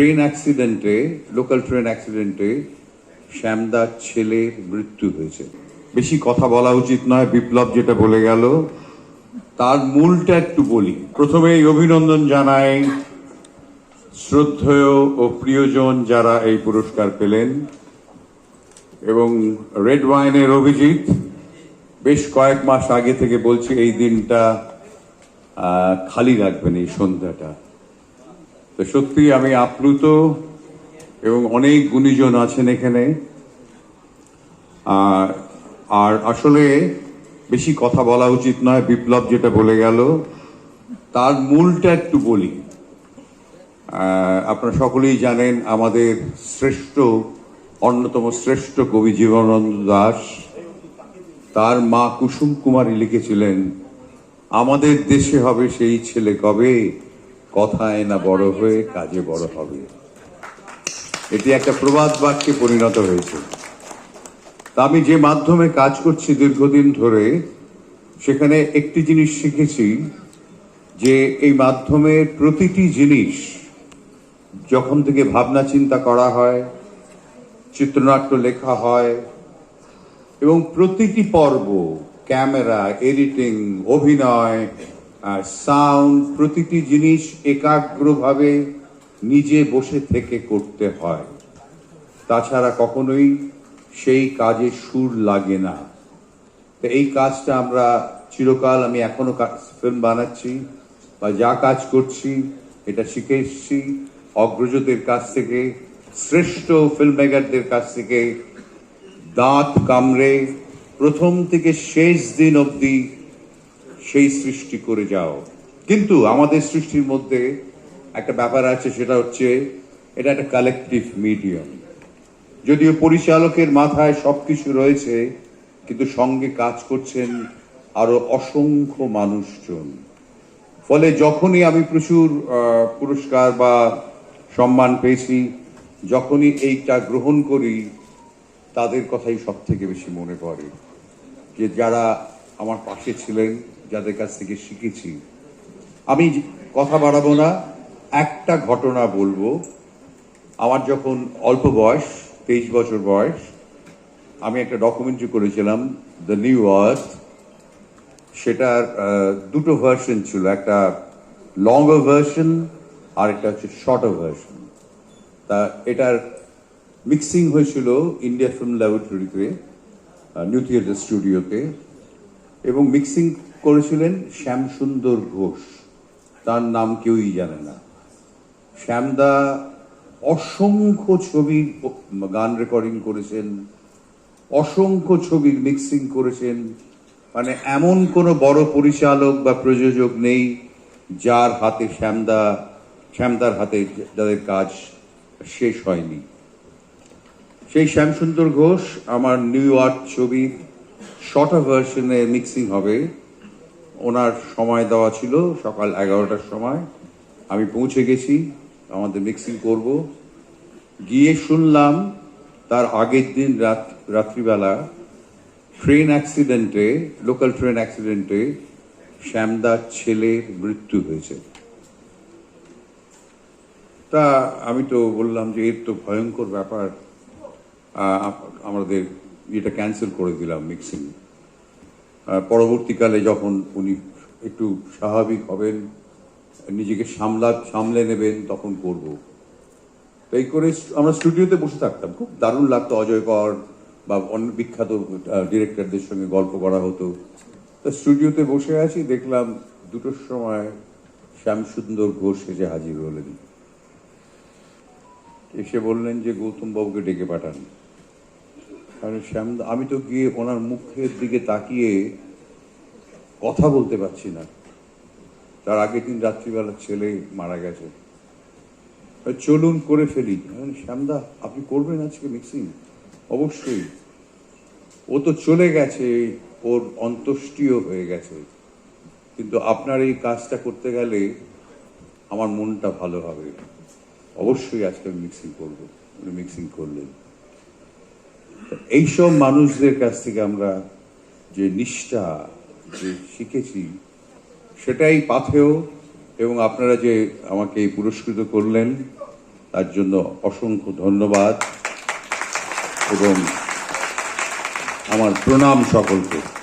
Train অ্যাক্সিডেন্টে local train অ্যাক্সিডেন্টে শ্যামদার ছেলের মৃত্যু হয়েছে। বেশি কথা বলা উচিত নয়, বিপ্লব যেটা বলে গেল। তার মূলটা একটু বলি। প্রথমেই অভিনন্দন জানাই শ্রদ্ধেয় ও প্রিয়জন যারা এই পুরস্কার পেলেন। এবং রেড ওয়াইনের অভিজিৎ, বেশ কয়েক মাস আগে থেকে বলছি এই দিনটা খালি রাখবেন এই সন্ধ্যাটা। তো সত্যি আমি আপ্লুত এবং অনেক গুণীজন আছেন এখানে। আর আসলে বেশি কথা বলা উচিত নয়, বিপ্লব যেটা বলে গেল। তার মূলটা একটু বলি। আপনারা সকলেই জানেন আমাদের শ্রেষ্ঠ, অন্যতম শ্রেষ্ঠ কবি জীবনানন্দ দাস। তার মা কুসুম কুমারী লিখেছিলেন, আমাদের দেশে হবে সেই ছেলে কবে? কথায় না বড় হয়ে কাজে বড় হবে। এটি একটা প্রবাদ বাক্যে পরিণত হয়েছে। তা আমি যে মাধ্যমে কাজ করছি দীর্ঘদিন ধরে, সেখানে একটি জিনিস শিখেছি যে এই মাধ্যমের প্রতিটি জিনিস যখন থেকে ভাবনা চিন্তা করা হয়, চিত্রনাট্য লেখা হয়, এবং প্রতিটি পর্ব, ক্যামেরা, এডিটিং, অভিনয় সাউন্ড প্রতিটি জিনিস একাগ্রভাবে নিজে বসে থেকে করতে হয়। তাছাড়া কখনোই সেই কাজে সুর লাগে না। তো এই কাজটা আমরা চিরকাল আমি এখনও ফিল্ম বানাচ্ছি বা যা কাজ করছি, এটা শিখে এসছি। অগ্রজদের কাছ থেকে, শ্রেষ্ঠ ফিল্ম মেকারদের কাছ থেকে দাঁত কামড়ে প্রথম থেকে শেষ দিন অবধি সেই সৃষ্টি করে যাও। কিন্তু আমাদের সৃষ্টির মধ্যে একটা ব্যাপার আছে, সেটা হচ্ছে এটা একটা কালেকটিভ মিডিয়াম যদিও পরিচালকের মাথায় সব কিছু রয়েছে, কিন্তু সঙ্গে কাজ করছেন আরও অসংখ্য মানুষজন। ফলে যখনই আমি প্রচুর পুরস্কার বা সম্মান পেয়েছি, যখনই এইটা গ্রহণ করি, তাদের কথাই সব থেকে বেশি মনে পড়ে। যে যারা আমার পাশে ছিলেন, যাদের কাছ থেকে শিখেছি। আমি কথা বাড়াবো না, একটা ঘটনা বলব। আমার যখন অল্প বয়স, তেইশ বছর বয়স, আমি একটা ডকুমেন্টারি করেছিলাম দ্য নিউ আর্থ সেটার দুটো ভার্সন ছিল, একটা লঙ্গার ভার্সন আর একটা হচ্ছে শর্টার ভার্সন তা এটার মিক্সিং হয়েছিল ইন্ডিয়া ফিল্ম ল্যাবরেটরিতে নিউ থিয়েটার স্টুডিওতে এবং মিক্সিং করেছিলেন শ্যামসুন্দর ঘোষ। তার নাম কেউই জানে না। শ্যামদা অসংখ্য ছবির গান রেকর্ডিং করেছেন, অসংখ্য ছবির মিক্সিং করেছেন। মানে এমন কোনো বড় পরিচালক বা প্রযোজক নেই যার হাতে শ্যামদা, শ্যামদার হাতে যাদের কাজ শেষ হয়নি। সেই শ্যামসুন্দর ঘোষ আমার নিউ ইয়র্ক ছবির শর্ট ভার্সনে মিক্সিং হবে। ওনার সময় দেওয়া ছিল সকাল এগারোটার সময়। আমি পৌঁছে গেছি, আমাদের মিক্সিং করব। গিয়ে শুনলাম তার আগের দিন রাত, রাত্রিবেলা ট্রেন অ্যাক্সিডেন্টে লোকাল ট্রেন অ্যাক্সিডেন্টে শ্যামদার ছেলের মৃত্যু হয়েছে। তা আমি তো বললাম যে এর তো ভয়ঙ্কর ব্যাপার। আমাদের এটা ক্যান্সেল করে দিলাম মিক্সিং পরবর্তীকালে যখন উনি একটু স্বাভাবিক হবেন, নিজেকে সামলা, সামলে নেবেন, তখন করব। এই করে আমরা স্টুডিওতে বসে থাকতাম। খুব দারুণ লাগতো অজয় কর বা অন্য বিখ্যাত ডিরেক্টরদের সঙ্গে গল্প করা হতো। তা স্টুডিওতে বসে আছি, দেখলাম দুটোর সময় শ্যামসুন্দর ঘোষ এসে হাজির হলেন। এসে বললেন যে গৌতম বাবুকে ডেকে পাঠান। কারণ শ্যাম, আমি তো গিয়ে ওনার মুখের দিকে তাকিয়ে কথা বলতে পারছি না। তার আগের দিন রাত্রিবেলা ছেলে মারা গেছে। চলুন করে ফেলি। শ্যামদা, আপনি করবেন আজকে মিক্সিং অবশ্যই। ও তো চলে গেছে, ওর অন্ত্যেষ্টিও হয়ে গেছে। কিন্তু আপনার এই কাজটা করতে গেলে আমার মনটা ভালো হবে। অবশ্যই আজকে আমি মিক্সিং করব। উনি মিক্সিং করলেন। এইসব মানুষদের কাছ থেকে আমরা যে নিষ্ঠা যে শিখেছি, সেটাই পাথেয় এবং আপনারা যে আমাকে পুরস্কৃত করলেন, তার জন্য অসংখ্য ধন্যবাদ এবং আমার প্রণাম সকলকে।